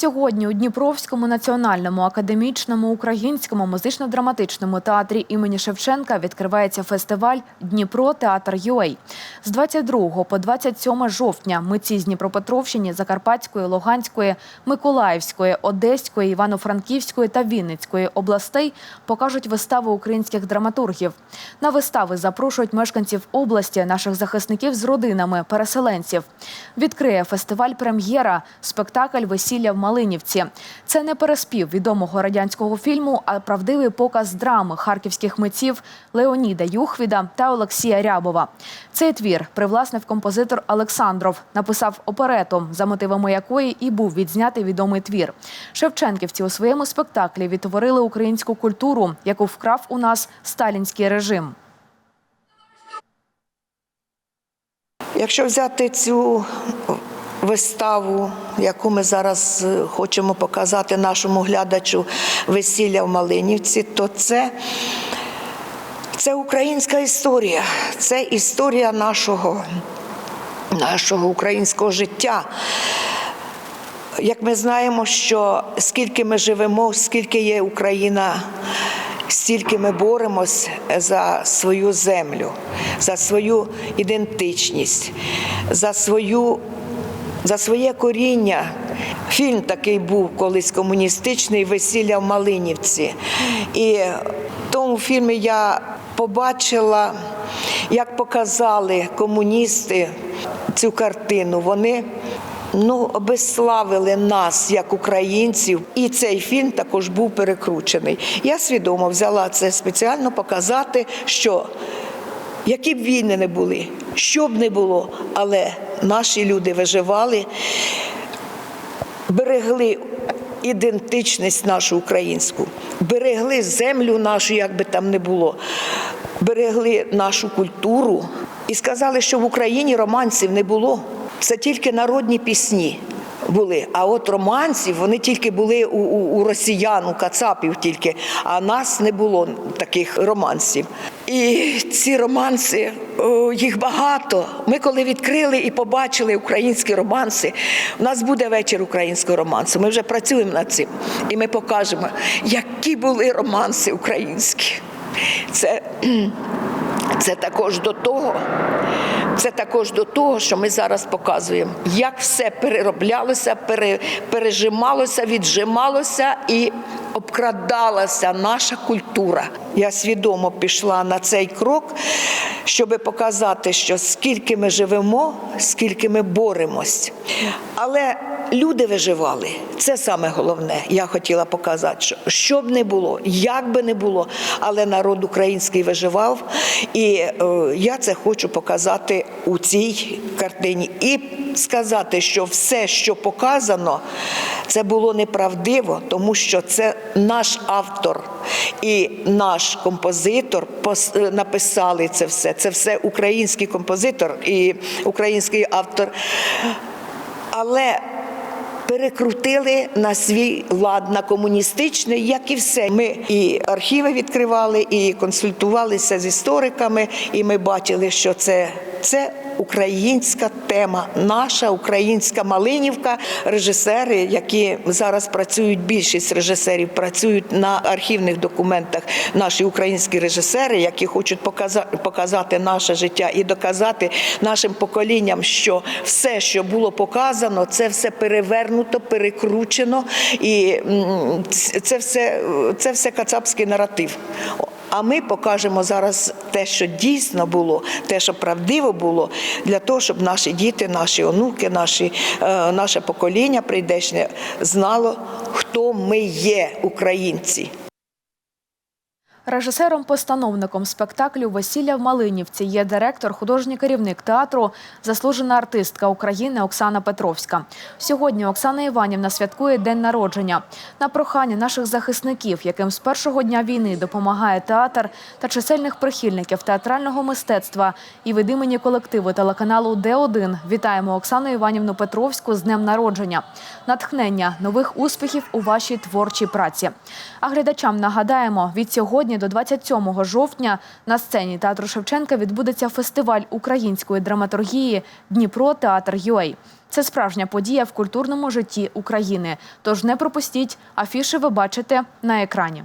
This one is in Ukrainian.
Сьогодні у Дніпровському національному академічному українському музично-драматичному театрі імені Шевченка відкривається фестиваль Дніпро Театр ЮА. З 22 по 27 жовтня митці з Дніпропетровщини, Закарпатської, Луганської, Миколаївської, Одеської, Івано-Франківської та Вінницької областей покажуть вистави українських драматургів. На вистави запрошують мешканців області, наших захисників з родинами, переселенців. Відкриє фестиваль прем'єра, спектакль Весілля в Малинівці. Це не переспів відомого радянського фільму, а правдивий показ драми харківських митців Леоніда Юхвіда та Олексія Рябова. Цей твір привласнив композитор Олександров, написав оперету, за мотивами якої і був відзнятий відомий твір. Шевченківці у своєму спектаклі відтворили українську культуру, яку вкрав у нас сталінський режим. Якщо взяти цю виставу, яку ми зараз е, хочемо показати нашому глядачу весілля в Малинівці, то це, це українська історія, це історія нашого, нашого українського життя. Як ми знаємо, що скільки ми живемо, скільки є Україна, стільки ми боремось за свою землю, за свою ідентичність, за свою. За своє коріння фільм такий був колись комуністичний весілля в Малинівці. І в тому фільмі я побачила, як показали комуністи цю картину. Вони ну, обезславили нас як українців, і цей фільм також був перекручений. Я свідомо взяла це спеціально показати, що які б війни не були, що б не було, але наші люди виживали, берегли ідентичність нашу українську, берегли землю нашу, як би там не було, берегли нашу культуру і сказали, що в Україні романсів не було. Це тільки народні пісні були. А от романсів вони тільки були у, у, у росіян, у кацапів тільки, а нас не було таких романсів. І ці романси, їх багато. Ми коли відкрили і побачили українські романси, у нас буде вечір українського романсу. Ми вже працюємо над цим. І ми покажемо, які були романси українські. Це, це також до того. Це також до того, що ми зараз показуємо, як все перероблялося, пере, пережималося, віджималося і обкрадалася наша культура. Я свідомо пішла на цей крок, щоб показати, що скільки ми живемо, скільки ми боремось. Але люди виживали. Це саме головне. Я хотіла показати, що б не було, як би не було, але народ український виживав. І е, я це хочу показати у цій картині. І сказати, що все, що показано, це було неправдиво, тому що це наш автор і наш композитор е, написали це все. Це все український композитор і український автор. Але перекрутили на свій лад, на комуністичний, як і все. Ми і архіви відкривали, і консультувалися з істориками, і ми бачили, що це, це українська тема, наша українська Малинівка. Режисери, які зараз працюють, більшість режисерів працюють на архівних документах. Наші українські режисери, які хочуть показати, наше життя і доказати нашим поколінням, що все, що було показано, це все перевернуто, перекручено, і це все, це все кацапський наратив. А ми покажемо зараз те, що дійсно було, те, що правдиво було, для того, щоб наші діти, наші онуки, наші, е, наше покоління прийдешнє знало, хто ми є, українці. Режисером-постановником спектаклю Весілля в Малинівці є директор, художній керівник театру, заслужена артистка України Оксана Петровська. Сьогодні Оксана Іванівна святкує день народження. На прохання наших захисників, яким з першого дня війни допомагає театр та чисельних прихильників театрального мистецтва і від імені колективу телеканалу Д1 вітаємо Оксану Іванівну Петровську з днем народження, натхнення, нових успіхів у вашій творчій праці. А глядачам нагадаємо, від сьогодні до 27 жовтня на сцені театру Шевченка відбудеться фестиваль української драматургії Дніпро Театр Юей. Це справжня подія в культурному житті України. Тож не пропустіть, афіши ви бачите на екрані.